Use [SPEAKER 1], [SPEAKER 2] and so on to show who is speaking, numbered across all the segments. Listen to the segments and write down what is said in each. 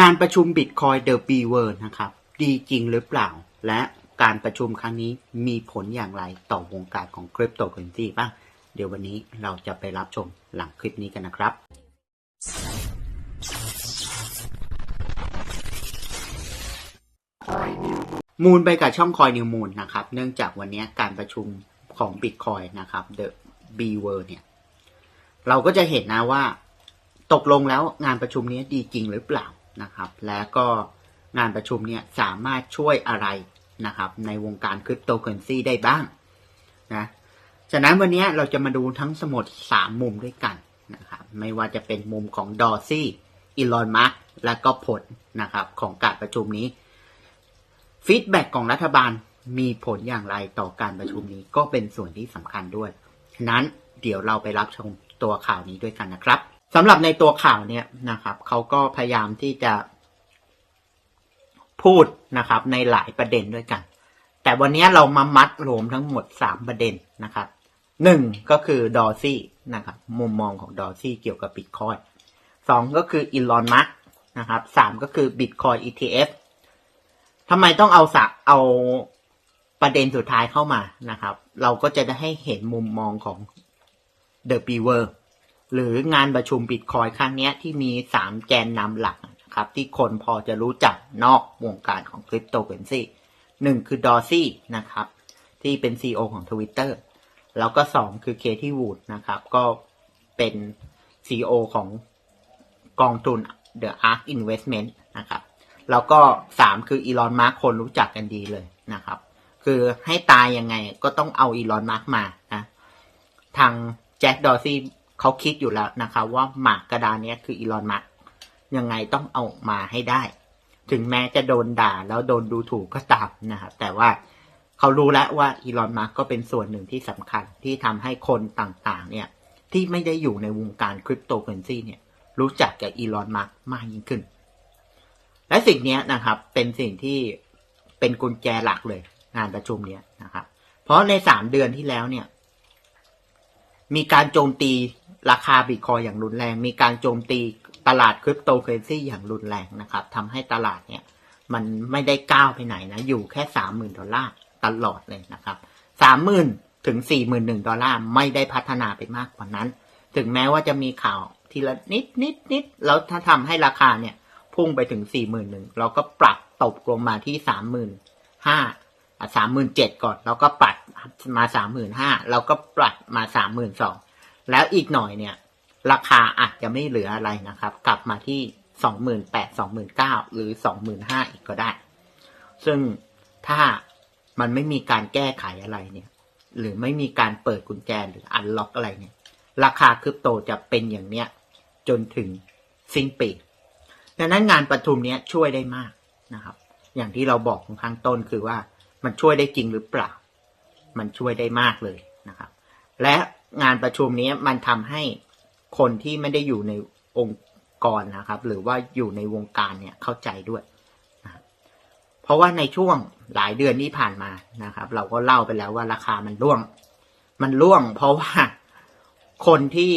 [SPEAKER 1] งานประชุม Bitcoin The B Word นะครับ ดีจริงหรือเปล่า และการประชุมครั้งนี้มีผลอย่างไรต่อวงการของคริปโตเคอเรนซีบ้าง เดี๋ยววันนี้เราจะไปรับชมหลังคลิปนี้กันนะครับ มูลไปกับช่องคอยนิวมูลนะครับ เนื่องจากวันนี้การประชุมของ Bitcoin นะครับ The B Word เนี่ย เราก็จะเห็นนะว่า ตกลงแล้วงานประชุมนี้ดีจริงหรือเปล่า นะครับ และก็งานประชุมเนี่ยสามารถช่วยอะไรนะครับ ในวงการคริปโตเคอเรนซีได้บ้างนะฉะนั้นวันนี้เราจะมาดูทั้งสมุดสามมุมด้วยกันนะครับ ไม่ว่าจะเป็นมุมของดอร์ซี่อีลอนมาร์กและก็ผลนะครับของการประชุมนี้ฟีดแบ็กของรัฐบาลมีผลอย่างไรต่อการประชุมนี้ก็เป็นส่วนที่สำคัญด้วยฉะนั้นเดี๋ยวเราไปรับชมตัวข่าวนี้ด้วยกันนะครับ สำหรับในตัวข่าวเนี่ยนะครับเขาก็พยายามที่จะพูดนะครับ ในหลายประเด็นด้วยกัน แต่วันนี้เรามามัดรวมทั้งหมดสามประเด็นนะครับหนึ่งก็คือดอร์ซี่นะครับมุมมองของดอร์ซี่เกี่ยวกับบิตคอยสองก็คืออีลอนมัสนะครับสามก็คือบิตคอย ETF ทำไมต้องเอาสะเอาประเด็นสุดท้ายเข้ามานะครับ เราก็จะได้ให้เห็นมุมมองของ The b e w e r หรืองานประชุมบิตคอยครั้งนี้ที่มีสามแกนนำหลักนะครับที่คนพอจะรู้จักนอกวงการของคริปโตเคอเรนซีหนึ่งคือดอซี่นะครับที่เป็น CEO ของ Twitter แล้วก็สองคือเคที่วูดนะครับ ก็เป็น CEO ของกองทุน The Ark Investment นะครับ แล้วก็สามคืออีลอนมาร์คคนรู้จักกันดีเลยนะครับ คือให้ตายยังไงก็ต้องเอาอีลอนมาร์คมานะทางแจ็คดอซี่ เขาคิดอยู่แล้วนะครับว่าหมากกระดานนี้คืออีลอนมาร์กยังไงต้องเอามาให้ได้ ถึงแม้จะโดนด่าแล้วโดนดูถูกก็ตามนะครับแต่ว่าเขารู้แล้วว่าอีลอนมาร์กก็เป็นส่วนหนึ่งที่สำคัญที่ทำให้คนต่างๆ เนี่ยที่ไม่ได้อยู่ในวงการคริปโตเคอเรนซีเนี่ยรู้จักกับอีลอนมาร์กมากยิ่งขึ้น และสิ่งนี้นะครับเป็นสิ่งที่เป็นกุญแจหลักเลยงานประชุมเนี้ยนะครับ เพราะในสามเดือนที่แล้วเนี่ย มีการโจมตี ราคาบิตคอยอย่างรุนแรง มีการโจมตีตลาดคริปโตเคอเรนซีอย่างรุนแรงนะครับทำให้ตลาดเนี่ยมันไม่ได้ก้าวไปไหนนะ อยู่แค่สามหมื่นดอลลาร์ตลอดเลยนะครับสามหมื่นถึงสี่หมื่นหนึ่งดอลลาร์ไม่ได้พัฒนาไปมากกว่านั้น ถึงแม้ว่าจะมีข่าวทีละนิดนิดนิดแล้วถ้าทำให้ราคาเนี่ยพุ่งไปถึงสี่หมื่นหนึ่งเราก็ปรับตกลงมาที่สามหมื่นห้าสามหมื่นเจ็ดก่อน แล้วก็ปรับมาสามหมื่นห้าเราก็ปรับมาสามหมื่นสอง แล้วอีกหน่อยเนี่ย ราคาอาจจะไม่เหลืออะไรนะครับ กลับมาที่สองหมื่นแปดสองหมื่นเก้าหรือสองหมื่นห้าอีกก็ได้ ซึ่งถ้ามันไม่มีการแก้ไขอะไรเนี่ย หรือไม่มีการเปิดกุญแจหรืออันล็อกอะไรเนี่ย ราคาคริปโตจะเป็นอย่างเนี้ย จนถึงสิ้นปีดังนั้นงานประชุมเนี้ยช่วยได้มากนะครับ อย่างที่เราบอกข้างต้นคือว่ามันช่วยได้จริงหรือเปล่า มันช่วยได้มากเลยนะครับ และ งานประชุมนี้มันทำให้คนที่ไม่ได้อยู่ในองค์กรนะครับ หรือว่าอยู่ในวงการเนี่ยเข้าใจด้วยนะเพราะว่าในช่วงหลายเดือนที่ผ่านมานะครับ เราก็เล่าไปแล้วว่าราคามันร่วง มันร่วง เพราะว่าคนที่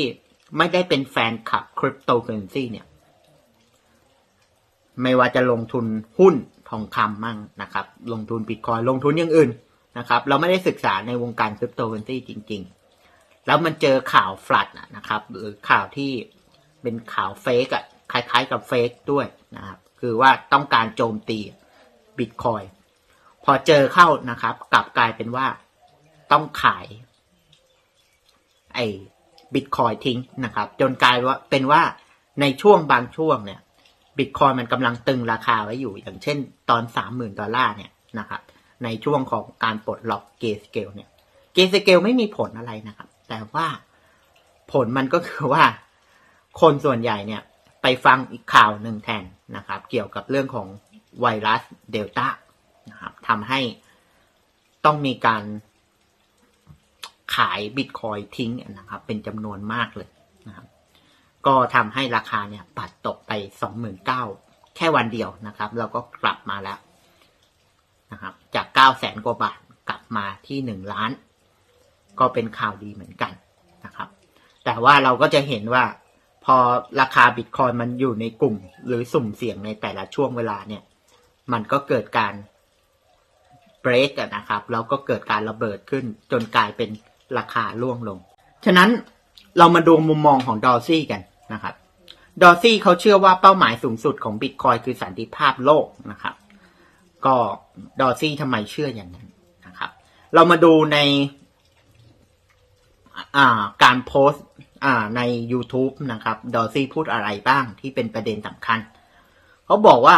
[SPEAKER 1] ไม่ได้เป็นแฟนคลับคริปโตเคอเรนซีเนี่ย ไม่ว่าจะลงทุนหุ้นทองคำมั่งนะครับ ลงทุนบิตคอยลงทุนอย่างอื่นนะครับ เราไม่ได้ศึกษาในวงการคริปโตเคอเรนซีจริง ๆ แล้วมันเจอข่าวฟลัดนะครับหรือข่าวที่เป็นข่าวเฟกอะคล้ายๆกับเฟกด้วยนะครับ คือว่าต้องการโจมตีบิตคอยพอเจอเข้านะครับ กลับกลายเป็นว่าต้องขาย ไอ้บิตคอยทิ้งนะครับ จนกลายว่าเป็นว่าในช่วงบางช่วงเนี่ยบิตคอยมันกำลังตึงราคาไว้อยู่ อย่างเช่น ตอนสามหมื่นดอลลาร์เนี่ยนะครับ ในช่วงของการปลดล็อกเกสเกลเนี่ยเกสเกลไม่มีผลอะไรนะครับ แต่ว่าผลมันก็คือว่า คนส่วนใหญ่เนี่ยไปฟังอีกข่าวหนึ่งแทนนะครับ เกี่ยวกับเรื่องของไวรัสเดลต้านะครับทำให้ต้องมีการขายบิตคอยทิ้งนะครับ เป็นจำนวนมากเลยนะครับ ก็ทำให้ราคาเนี่ยปัดตกไปสองหมื่นเก้าแค่วันเดียวนะครับแล้วก็กลับมาแล้วนะครับ จากเก้าแสนกว่าบาทกลับมาที่หนึ่งล้าน ก็เป็นข่าวดีเหมือนกันนะครับ แต่ว่าเราก็จะเห็นว่าพอราคาบิตคอยมันอยู่ในกลุ่ม หรือสุ่มเสี่ยงในแต่ละช่วงเวลาเนี่ย มันก็เกิดการเบรกนะครับแล้วก็เกิดการระเบิดขึ้นจนกลายเป็นราคาร่วงลง ฉะนั้นเรามาดูมุมมองของดอร์ซี่กันนะครับ ดอร์ซี่เขาเชื่อว่าเป้าหมายสูงสุดของบิตคอยคือสันติภาพโลกนะครับ ก็ดอร์ซี่ทำไมเชื่ออย่างนั้นนะครับ เรามาดูใน การโพสต์ใน YouTube นะครับ ดอซี่พูดอะไรบ้างที่เป็นประเด็นสำคัญ เขาบอกว่า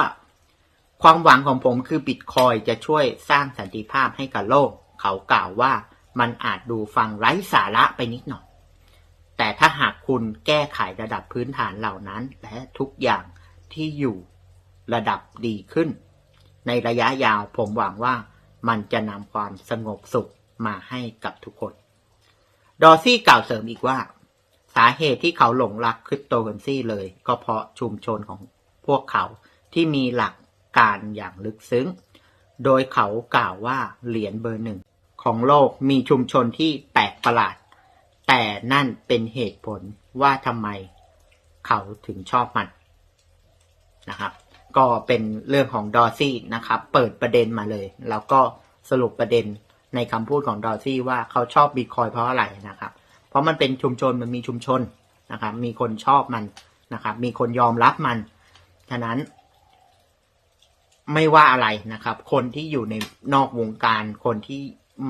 [SPEAKER 1] ความหวังของผมคือบิตคอยจะช่วยสร้างสันติภาพให้กับโลก เขากล่าวว่ามันอาจดูฟังไร้สาระไปนิดหน่อย แต่ถ้าหากคุณแก้ไขระดับพื้นฐานเหล่านั้น และทุกอย่างที่อยู่ระดับดีขึ้น ในระยะยาวผมหวังว่ามันจะนำความสงบสุขมาให้กับทุกคน ดอร์ซี่กล่าวเสริมอีกว่า สาเหตุที่เขาหลงรักคริปโตเคอเรนซีเลย ก็เพราะชุมชนของพวกเขาที่มีหลักการอย่างลึกซึ้ง โดยเขากล่าวว่าเหรียญเบอร์หนึ่งของโลกมีชุมชนที่แปลกประหลาด แต่นั่นเป็นเหตุผลว่าทำไมเขาถึงชอบมันนะครับ ก็เป็นเรื่องของดอร์ซี่นะครับ เปิดประเด็นมาเลย แล้วก็สรุปประเด็น ในคำพูดของดอซี่ว่าเขาชอบบิตคอยเพราะอะไรนะครับ เพราะมันเป็นชุมชนมันมีชุมชนนะครับมีคนชอบมันนะครับ มีคนยอมรับมัน ฉะนั้น ไม่ว่าอะไรนะครับ คนที่อยู่ในนอกวงการคนที่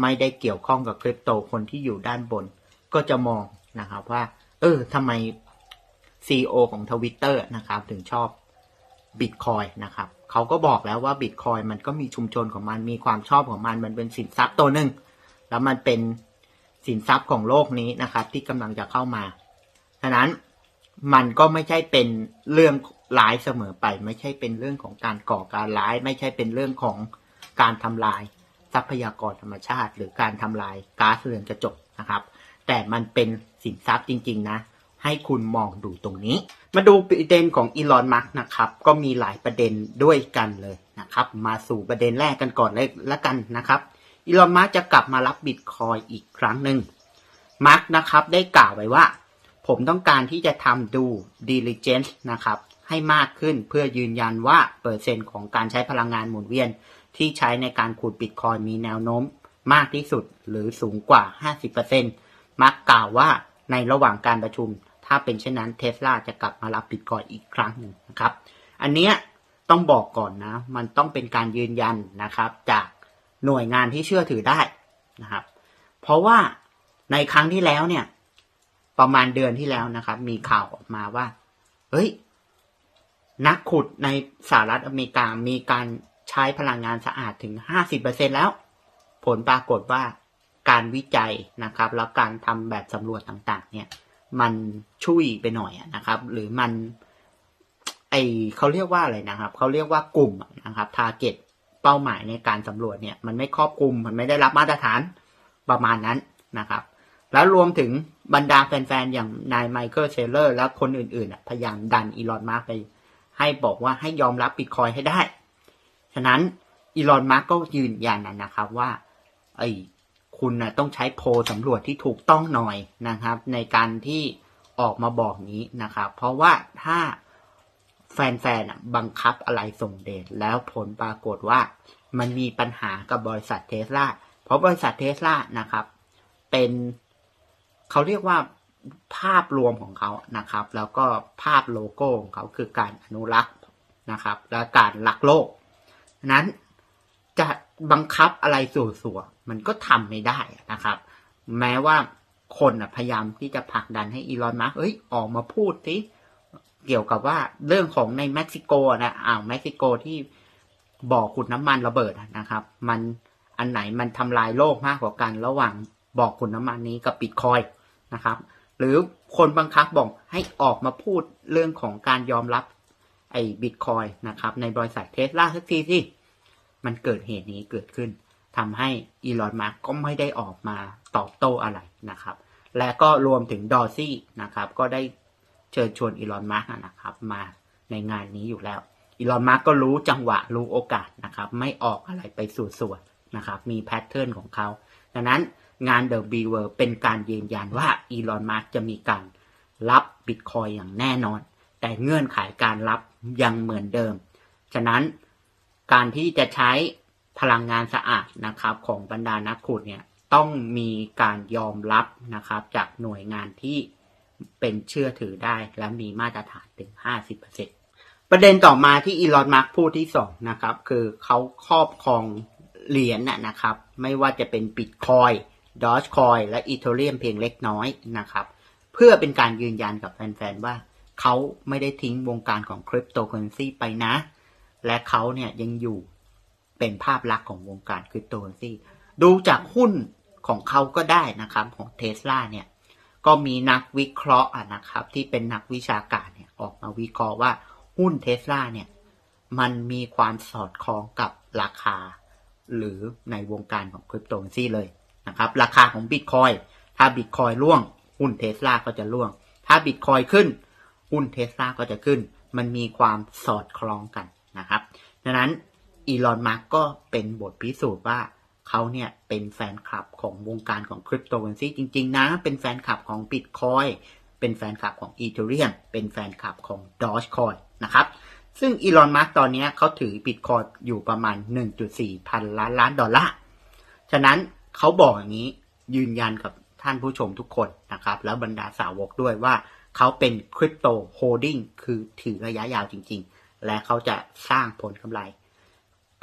[SPEAKER 1] ไม่ได้เกี่ยวข้องกับคริปโตคนที่อยู่ด้านบน ก็จะมองนะครับว่า เออทำไมซีอของทวิตเตอร์นะครับ ถึงชอบบิตคอยนะครับ เขาก็บอกแล้วว่าบิตคอยมันก็มีชุมชนของมันมีความชอบของมัน มันเป็นสินทรัพย์ตัวหนึ่งแล้วมันเป็นสินทรัพย์ของโลกนี้นะครับ ที่กำลังจะเข้ามาฉะนั้นมันก็ไม่ใช่เป็นเรื่องร้ายเสมอไป ไม่ใช่เป็นเรื่องของการก่อการร้าย ไม่ใช่เป็นเรื่องของการทำลาย ทรัพยากรธรรมชาติ หรือการทำลายก๊าซเรือนกระจกนะครับ แต่มันเป็นสินทรัพย์จริง ๆ นะ ให้คุณมองดูตรงนี้ มาดูประเด็นของอีลอนมัสนะครับ ก็มีหลายประเด็นด้วยกันเลยนะครับ มาสู่ประเด็นแรกกันก่อนเลยละกันนะครับอีลอนมัสจะกลับมารับบิตคอยอีกครั้งหนึ่งมาร์กนะครับได้กล่าวไว้ว่า ผมต้องการที่จะทำดู diligence นะครับ ให้มากขึ้นเพื่อยืนยันว่าเปอร์เซ็นต์ของการใช้พลังงานหมุนเวียน ที่ใช้ในการขุดบิตคอยมีแนวโน้มมากที่สุดหรือสูงกว่า 50%มักกล่าวว่าในระหว่างการประชุม ถ้าเป็นเช่นนั้นเทสลาจะกลับมารับบิตคอยอีกครั้งหนึ่งนะครับ อันเนี้ยต้องบอกก่อนนะ มันต้องเป็นการยืนยันนะครับ จากหน่วยงานที่เชื่อถือได้นะครับ เพราะว่าในครั้งที่แล้วเนี่ย ประมาณเดือนที่แล้วนะครับ มีข่าวออกมาว่า เฮ้ย นักขุดในสหรัฐอเมริกามีการใช้พลังงานสะอาดถึง 50%แล้ว ผลปรากฏว่าการวิจัยนะครับ แล้วการทำแบบสำรวจต่าง ๆ เนี่ย มันชุยไปหน่อยนะครับ หรือมัน ไอเขาเรียกว่าอะไรนะครับเขาเรียกว่ากลุ่มนะครับทาร์เก็ตเป้าหมายในการสำรวจเนี่ย มันไม่ครอบคลุมมันไม่ได้รับมาตรฐานประมาณนั้นนะครับ แล้วรวมถึงบรรดาแฟนๆ อย่างนายไมเคิลเชลเลอร์ และคนอื่นๆ พยายามดันอีลอนมาร์กไปให้บอกว่าให้ยอมรับบิตคอยให้ได้ ฉะนั้นอีลอนมาร์กก็ยืนยันนะครับว่าไอ้ คุณนะต้องใช้โพลสำรวจที่ถูกต้องหน่อยนะครับ ในการที่ออกมาบอกนี้นะครับ เพราะว่าถ้าแฟนๆบังคับอะไรส่งเดชแล้วผลปรากฏว่ามันมีปัญหากับบริษัทเทสลาเพราะบริษัทเทสลานะครับ เป็นเขาเรียกว่าภาพรวมของเขานะครับ แล้วก็ภาพโลโก้ของเขาคือการอนุรักษ์นะครับ และการรักโลกนั้น บังคับอะไรสู่ๆมันก็ทำไม่ได้นะครับ แม้ว่าคนพยายามที่จะผลักดันให้อีลอนมัสก์เอ้ยออกมาพูดสิเกี่ยวกับว่าเรื่องของในเม็กซิโกนะอ่าวเม็กซิโกที่บ่อขุดน้ำมันระเบิดนะครับ มันอันไหนมันทำลายโลกมากกว่ากันระหว่างบ่อขุดน้ำมันนี้กับบิตคอยนะครับ หรือคนบังคับบอกให้ออกมาพูดเรื่องของการยอมรับไอ้บิตคอยนะครับในบริษัทเทสลาสักทีสิ มันเกิดเหตุนี้เกิดขึ้นทำให้อีลอนมาร์กก็ไม่ได้ออกมาตอบโต้อะไรนะครับ และก็รวมถึงดอร์ซี่นะครับ ก็ได้เชิญชวนอีลอนมาร์กนะครับ มาในงานนี้อยู่แล้วอีลอนมาร์กก็รู้จังหวะรู้โอกาสนะครับ ไม่ออกอะไรไปสู่ส่วนนะครับ มีแพทเทิร์นของเขาดังนั้นงาน The B World เป็นการยืนยันว่าอีลอนมาร์กจะมีการรับบิตคอยอย่างแน่นอน แต่เงื่อนไขการรับยังเหมือนเดิม ฉะนั้น การที่จะใช้พลังงานสะอาดนะครับ ของบรรดานักขุดเนี่ยต้องมีการยอมรับนะครับ จากหน่วยงานที่เป็นเชื่อถือได้และมีมาตรฐานถึง 50%ประเด็นต่อมาที่อีลอนมัสพูดที่สองนะครับ คือเขาครอบครองเหรียญนนะครับ ไม่ว่าจะเป็นบิตคอยดอ g คอยและอีเทเรียมเพียงเล็กน้อยนะครับ เพื่อเป็นการยืนยันกับแฟน ๆ ว่าเขาไม่ได้ทิ้งวงการของคริปโตเคอเรนซีไปนะ และเขาเนี่ยยังอยู่เป็นภาพลักษณ์ของวงการคริปโตเคอเรนซีดูจากหุ้นของเขาก็ได้นะครับของเทสลาเนี่ยก็มีนักวิเคราะห์นะครับที่เป็นนักวิชาการเนี่ยออกมาวิเคราะห์ว่าหุ้นเทสลาเนี่ยมันมีความสอดคล้องกับราคา หรือในวงการของคริปโตเคอเรนซีเลยนะครับราคาของบิตคอยถ้าบิตคอยร่วง หุ้นเทสลาก็จะร่วง ถ้าบิตคอยขึ้น หุ้นเทสลาก็จะขึ้น มันมีความสอดคล้องกัน นะครับดังนั้นอีลอนมาร์กก็เป็นบทพิสูจน์ว่าเขาเนี่ยเป็นแฟนคลับของวงการของคริปโตเคอเรนซีจริง ๆ นะ เป็นแฟนคลับของบิตคอยเป็นแฟนคลับของอีเทเรียมเป็นแฟนคลับของดอ g คอยนะครับซึ่งอีลอนมัสตอนนี้เขาถือบิตคอยอยู่ประมาณ 1.4 พันล้านล้านดอลลาร์ฉะนั้นเขาบอกอย่างนี้ยืนยันกับท่านผู้ชมทุกคนนะครับ แล้วบรรดาสาวกด้วยว่าเขาเป็นคริปโตโฮดดิ้งคือถือระยะยาวจริง ๆ และเขาจะสร้างผลกำไร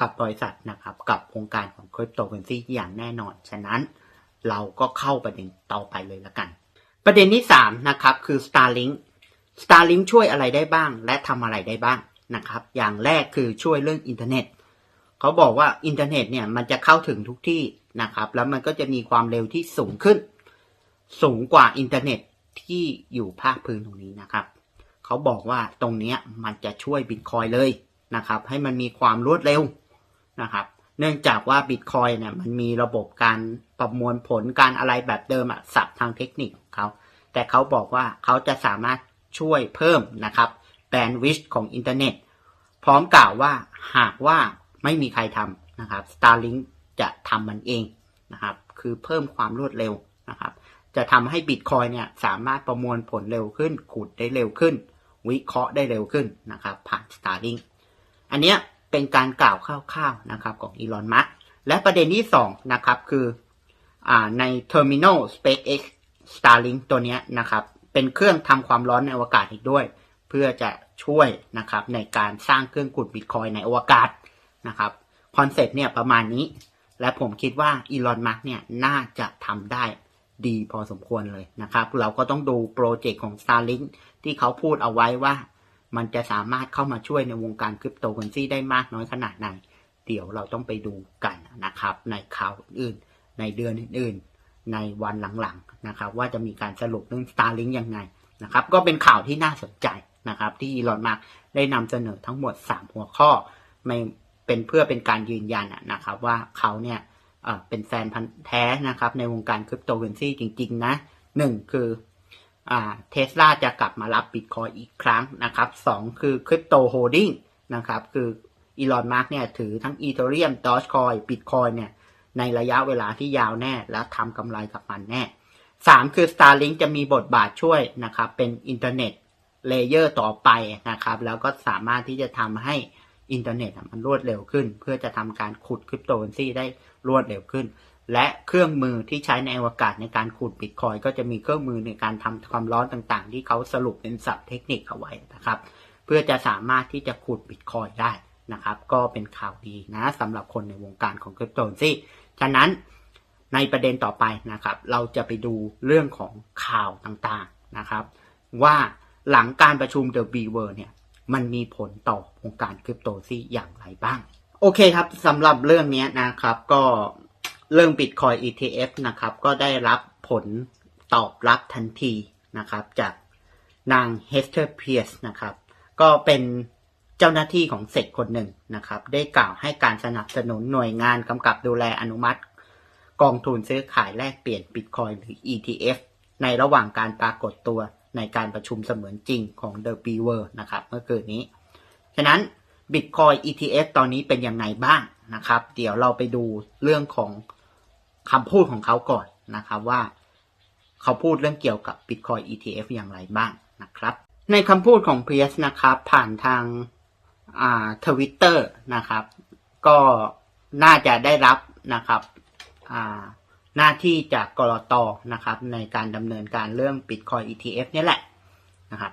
[SPEAKER 1] กับบริษัทนะครับกับวงการของคริปโตเคอเรนซีอย่างแน่นอน ฉะนั้นเราก็เข้าประเด็นต่อไปเลยละกัน ประเด็นที่3นะครับคือ Starlink Starlink ช่วยอะไรได้บ้าง และทำอะไรได้บ้างนะครับ อย่างแรกคือช่วยเรื่องอินเทอร์เน็ตเขาบอกว่าอินเทอร์เน็ตเนี่ยมันจะเข้าถึงทุกที่นะครับแล้วมันก็จะมีความเร็วที่สูงขึ้น สูงกว่าอินเทอร์เน็ตที่อยู่ภาคพื้นตรงนี้นะครับ เขาบอกว่าตรงนี้มันจะช่วยบิตคอยเลยนะครับ ให้มันมีความรวดเร็วนะครับ เนื่องจากว่าบิตคอยเนี่ยมันมีระบบการประมวลผลการอะไรแบบเดิมอะศัพท์ทางเทคนิคของเขา แต่เขาบอกว่าเขาจะสามารถช่วยเพิ่มนะครับแบนด์วิดของอินเทอร์เน็ต พร้อมกล่าวว่าหากว่าไม่มีใครทำนะครับ Starlink จะทำมันเองนะครับ คือเพิ่มความรวดเร็วนะครับ จะทำให้บิตคอยเนี่ยสามารถประมวลผลเร็วขึ้นขุดได้เร็วขึ้น วิเคราะห์ได้เร็วขึ้นนะครับ ผ่าน Starlink อันเนี้ยเป็นการกล่าวคร่าวๆนะครับของอีลอนมัสและประเด็นที่2นะครับคืออใน Terminal SpaceX Starlink ตัวนี้นะครับ เป็นเครื่องทำความร้อนในอวกาศอีกด้วย เพื่อจะช่วยนะครับในการสร้างเครื่องขุดบิตคอยในอวกาศนะครับคอนเซปต์เนี่ยประมาณนี้ และผมคิดว่าอีลอนมัสเนี่ยน่าจะทำได้ดีพอสมควรเลยนะครับ เราก็ต้องดูโปรเจกต์ของ Starlink ที่เขาพูดเอาไว้ว่า มันจะสามารถเข้ามาช่วยในวงการคริปโตเคอเรนซีได้มากน้อยขนาดไหน เดี๋ยวเราต้องไปดูกันนะครับ ในข่าวอื่น ในเดือนอื่น ในวันหลังๆนะครับ ว่าจะมีการสรุปเรื่อง Starlink ยังไงนะครับ ก็เป็นข่าวที่น่าสนใจนะครับ ที่อีลอนมัสได้นำเสนอทั้งหมด 3 หัวข้อไม่เป็นเพื่อเป็นการยืนยันนะครับ ว่าเขาเนี่ยเป็นแฟนพันธ์แท้นะครับ ในวงการคริปโตเคอเรนซีจริง ๆ นะหนึ่งคือ เทสลาจะกลับมารับบิตคอยอีกครั้งนะครับสองคือคริปโตโฮดดิ้งนะครับคืออีลอนมาร์กเนี่ยถือทั้งอีเทเรียมดอ g คอยบิตคอยเนี่ยในระยะเวลาที่ยาวแน่และทำกำไรกับมันแน่สามคือ Starlink จะมีบทบาทช่วยนะครับเป็นอินเทอร์เน็ตเลเยอร์ต่อไปนะครับแล้วก็สามารถที่จะทำให้อินเทอร์เน็ตมันรวดเร็วขึ้น เพื่อจะทำการขุดคริปโตเคอเรนซีได้รวดเร็วขึ้น และเครื่องมือที่ใช้ในอวกาศในการขุดบิตคอยก็จะมีเครื่องมือในการทำความร้อนต่างๆ ที่เขาสรุปเป็นศัพท์เทคนิคเอาไว้นะครับ เพื่อจะสามารถที่จะขุดบิตคอยได้นะครับ ก็เป็นข่าวดีนะสำหรับคนในวงการของคริปโตนซีฉะนั้นในประเด็นต่อไปนะครับ เราจะไปดูเรื่องของข่าวต่างๆนะครับ ว่าหลังการประชุม The B w o r เนี่ยมันมีผลต่อวงการคริปโตซี่อย่างไรบ้าง โอเคครับสำหรับเรื่องนี้นะครับก็ เรื่อง Bitcoin ETF นะครับ ก็ได้รับผลตอบรับทันทีนะครับ จากนางเฮสเตอร์เพียสนะครับ ก็เป็นเจ้าหน้าที่ของเซกคนหนึ่งนะครับ ได้กล่าวให้การสนับสนุนหน่วยงานกำกับดูแลอนุมัติ กองทุนซื้อขายแลกเปลี่ยน Bitcoin หรือ ETF ในระหว่างการปรากฏตัวในการประชุมเสมือนจริงของ The b w o r นะครับ เมื่อคืนนี้ ฉะนั้น Bitcoin ETF ตอนนี้เป็นยังไงบ้างนะครับ เดี๋ยวเราไปดูเรื่องของ คำพูดของเขาก่อนนะครับว่า เขาพูดเรื่องเกี่ยวกับ Bitcoin ETF อย่างไรบ้างนะครับ ในคำพูดของเพียสนะครับ ผ่านทางทวิตเตอร์นะครับ ก็น่าจะได้รับนะครับหน้าที่จากกรตนะครับ ในการดำเนินการเรื่อง Bitcoin ETF เนี่ยแหละนะครับ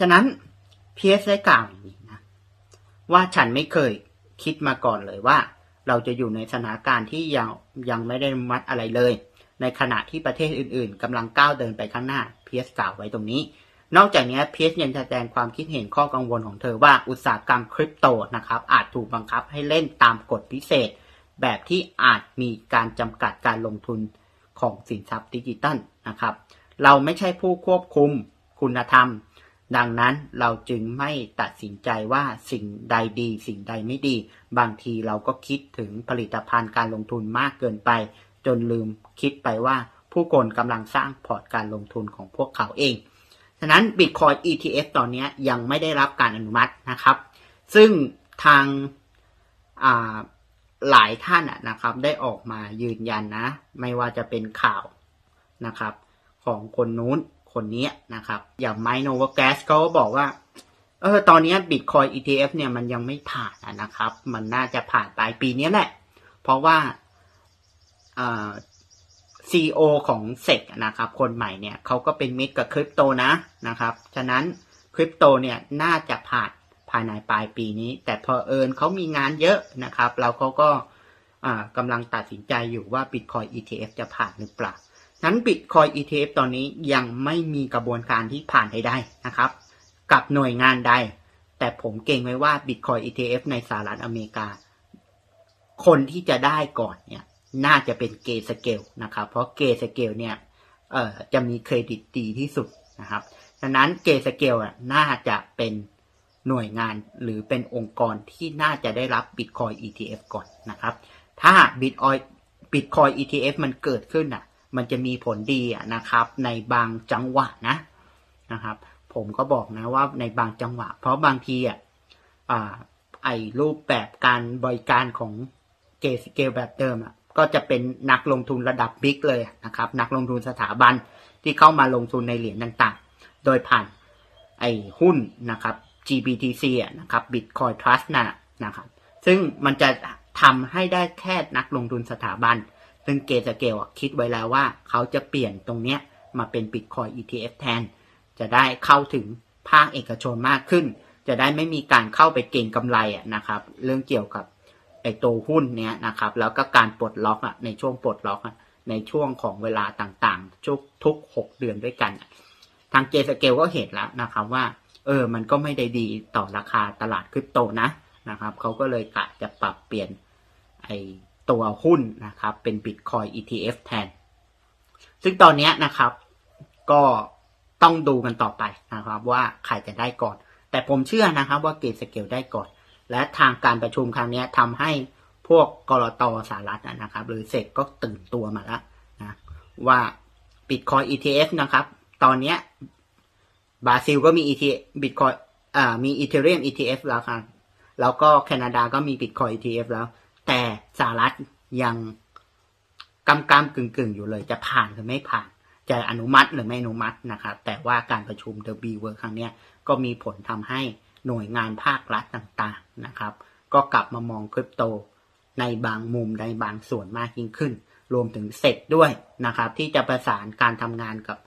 [SPEAKER 1] ฉะนั้นเพียสได้กล่าวอย่างนี้นะว่าฉันไม่เคยคิดมาก่อนเลยว่า เราจะอยู่ในสถานการณ์ที่ยังยังไม่ได้มัดอะไรเลย ในขณะที่ประเทศอื่นๆกำลังก้าวเดินไปข้างหน้าเพียสกล่าวไว้ตรงนี้ นอกจากนี้เพียสยังแสดงความคิดเห็นข้อกังวลของเธอว่าอุตสาหกรรมคริปโตนะครับอาจถูกบังคับให้เล่นตามกฎพิเศษ แบบที่อาจมีการจำกัดการลงทุนของสินทรัพย์ดิจิตัลนะครับ เราไม่ใช่ผู้ควบคุมคุณธรรม ดังนั้นเราจึงไม่ตัดสินใจว่าสิ่งใดดี สิ่งใดไม่ดี บางทีเราก็คิดถึงผลิตภัณฑ์การลงทุนมากเกินไป จนลืมคิดไปว่าผู้คนกำลังสร้างพอร์ตการลงทุนของพวกเขาเอง ฉะนั้น Bitcoin ETF ตอนนี้ยังไม่ได้รับการอนุมัตินะครับ ซึ่งทางาหลายท่านนะครับได้ออกมายืนยันนะ ไม่ว่าจะเป็นข่าวนะครับของคนนู้น คนนี้นะครับ อย่างไมโนวแกสเขาก็บอกว่าเออตอนนี้ Bitcoin ETF เนี่ยมันยังไม่ผ่านนะครับ มันน่าจะผ่านปลายปีนี้แหละ เพราะว่าอ่า CEO ของเซกนะครับ คนใหม่เนี่ยเขาก็เป็นมิตรกับคริปโตนะนะครับ ฉะนั้นคริปโตเนี่ยน่าจะผ่านภายในปลายปีนี้ แต่พอเอิญเขามีงานเยอะนะครับ แล้วเขาก็กำลังตัดสินใจอยู่ว่า Bitcoin ETF จะผ่านหรือเปล่า นั้น Bitcoin ETF ตอนนี้ยังไม่มีกระบวนการที่ผ่านใดๆนะครับ กับหน่วยงานใด แต่ผมเก่งไว้ว่า Bitcoin ETF ในสหรัฐอเมริกา คนที่จะได้ก่อนเนี่ยน่าจะเป็นเกสเกลนะครับ เพราะเกสเกลเนี่ยจะมีเครดิตดีที่สุดนะครับฉะนั้นเกสเกลน่าจะเป็นหน่วยงานหรือเป็นองค์กรที่น่าจะได้รับ Bitcoin ETF ก่อนนะครับ ถ้า Bitcoin Bitcoin ETF มันเกิดขึ้นอะ มันจะมีผลดีนะครับ ในบางจังหวะนะนะครับ ผมก็บอกนะว่าในบางจังหวะ เพราะบางทีอะไอรูปแบบการบริการของเกสเกลแบบเดิมอะก็จะเป็นนักลงทุนระดับบิ๊กเลยนะครับ นักลงทุนสถาบันที่เข้ามาลงทุนในเหรียญต่างๆ โดยผ่านไอหุ้นนะครับ GBTC อะนะครับ Bitcoin Trust นะนะครับ ซึ่งมันจะทำให้ได้แค่นักลงทุนสถาบัน ซึ่งเกสเกลคิดไว้แล้วว่า เขาจะเปลี่ยนตรงเนี้ยมาเป็น Bitcoin ETF แทน จะได้เข้าถึงภาคเอกชนมากขึ้น จะได้ไม่มีการเข้าไปเก็งกำไรอะนะครับ เรื่องเกี่ยวกับไอ้ตัวหุ้นเนี้ยนะครับ แล้วก็การปลดล็อกอะในช่วงปลดล็อกอะในช่วงของเวลาต่างๆ ทุกทุกหกเดือนด้วยกัน ทางเกสเกลก็เห็นแล้วนะครับว่า เออ มันก็ไม่ได้ดีต่อราคาตลาดคริปโตนะนะครับ เขาก็เลยกะจะปรับเปลี่ยนไอ ตัวหุ้นนะครับเป็น Bitcoin ETF แทน ซึ่งตอนนี้นะครับก็ต้องดูกันต่อไปนะครับว่าใครจะได้ก่อน แต่ผมเชื่อนะครับว่าเกตสเกลได้ก่อน และทางการประชุมครั้งนี้ทำให้พวกกรตสหรัฐนะครับ หรือเซกก็ตื่นตัวมาแล้วนะว่า Bitcoin ETF นะครับ ตอนนี้บราซิลก็มี ETF Bitcoin อ่ามี Ethereum ETF แล้วครับแล้วก็แคนาดาก็มี Bitcoin ETF แล้ว แต่สหรัฐยังกำกำกึ่งกึ่งอยู่เลย จะผ่านหรือไม่ผ่าน จะอนุมัติหรือไม่อนุมัตินะครับ แต่ว่าการประชุม The B World ครั้งนี้ก็มีผลทำให้หน่วยงานภาครัฐต่างๆนะครับ ก็กลับมามองคริปโตในบางมุมในบางส่วนมากยิ่งขึ้น รวมถึงเซกด้วยนะครับ ที่จะประสานการทำงานกับ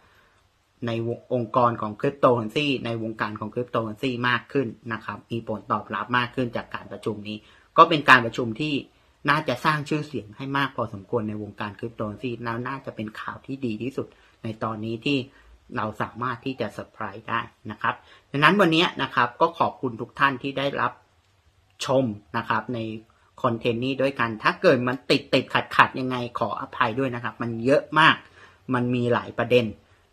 [SPEAKER 1] ในองค์กรของคริปโตเคอเรนซีในวงการของคริปโตเคอเรนซีมากขึ้นนะครับ มีผลตอบรับมากขึ้นจากการประชุมนี้ ก็เป็นการประชุมที่น่าจะสร้างชื่อเสียงให้มากพอสมควรในวงการคริปโตเคอรนซีแล้วน่าจะเป็นข่าวที่ดีที่สุดในตอนนี้ที่เราสามารถที่จะเซอร์ไพรส์ได้นะครับดังนั้นวันนี้นะครับก็ขอบคุณทุกท่านที่ได้รับชมนะครับในคอนเทนต์นี้ด้วยกัน ถ้าเกิดมันติดติดขัดขัดยังไงขออภัยด้วยนะครับ มันเยอะมาก มันมีหลายประเด็น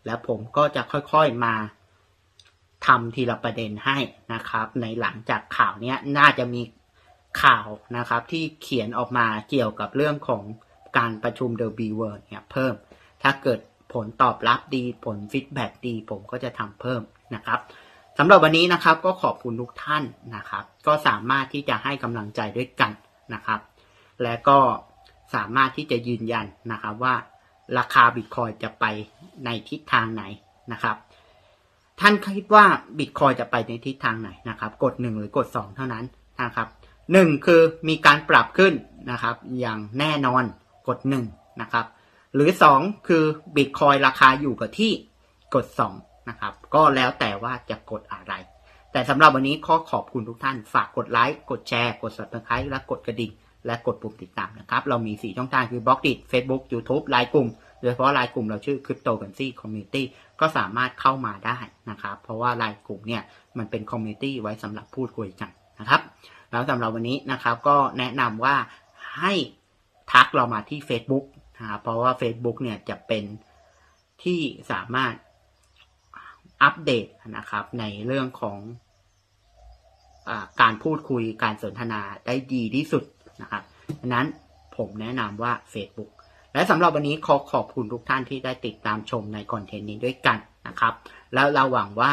[SPEAKER 1] แล้วผมก็จะค่อยๆมาทำทีละประเด็นให้นะครับ ในหลังจากข่าวนี้น่าจะมี ข่าวนะครับที่เขียนออกมาเกี่ยวกับเรื่องของการประชุม The B Word เนี่ยเพิ่ม ถ้าเกิดผลตอบรับดีผลฟีดแบ็ดีผมก็จะทำเพิ่มนะครับสำหรับวันนี้นะครับก็ขอบคุณทุกท่านนะครับ ก็สามารถที่จะให้กำลังใจด้วยกันนะครับ และก็สามารถที่จะยืนยันนะครับว่าราคาบิตคอยจะไปในทิศทางไหนนะครับ ท่านคิดว่าบิตคอยจะไปในทิศทางไหนนะครับ กดหนึ่งหรือกดสองเท่านั้นนะครับ หนึ่งคือมีการปรับขึ้นนะครับ อย่างแน่นอนกดหนึ่งนะครับ หรือสองคือบิตคอยราคาอยู่กับที่กดสองนะครับ ก็แล้วแต่ว่าจะกดอะไร แต่สำหรับวันนี้ขอขอบคุณทุกท่าน ฝากกดไลค์ กดแชร์ กด subscribe และกดกระดิ่ง และกดปุ่มติดตามนะครับ เรามี 4 ช่องทางคือบล็อกดิ Facebook YouTube ไลน์กลุ่มโดยเฉพาะไลน์กลุ่มเราชื่อ Cryptocurrency Community ก็สามารถเข้ามาได้นะครับ เพราะว่าไลน์กลุ่มเนี่ยมันเป็นคอมมูนิตี้ไว้สำหรับพูดคุยกันนะครับ แล้วสำหรับวันนี้นะครับก็แนะนำว่าให้ทักเรามาที่ Facebook นะครับเพราะว่า Facebook เนี่ยจะเป็นที่สามารถอัปเดตนะครับในเรื่องของอการพูดคุยการสนทนาได้ดีที่สุดนะครับดังนั้นผมแนะนำว่า Facebook และสำหรับวันนี้ขอขอบคุณทุกท่านที่ได้ติดตามชมในคอนเทนต์นี้ด้วยกันนะครับ แล้วเราหวังว่า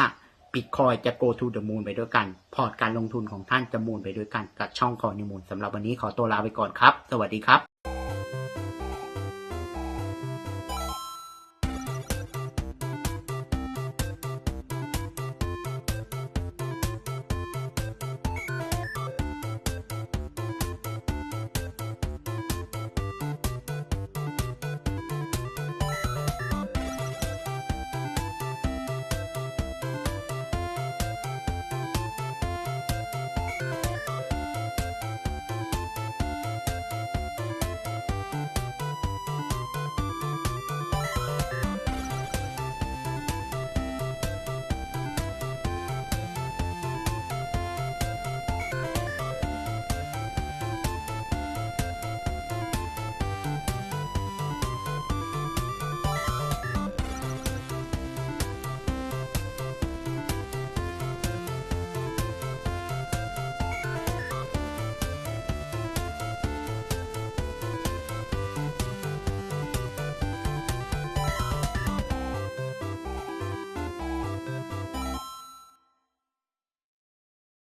[SPEAKER 1] Bitcoin จะ go to the moon ไปด้วยกัน พอร์ตการลงทุนของท่านจะมูนไปด้วยกันกับช่องคอนิมูลสำหรับวันนี้ขอตัวลาไปก่อนครับ สวัสดีครับ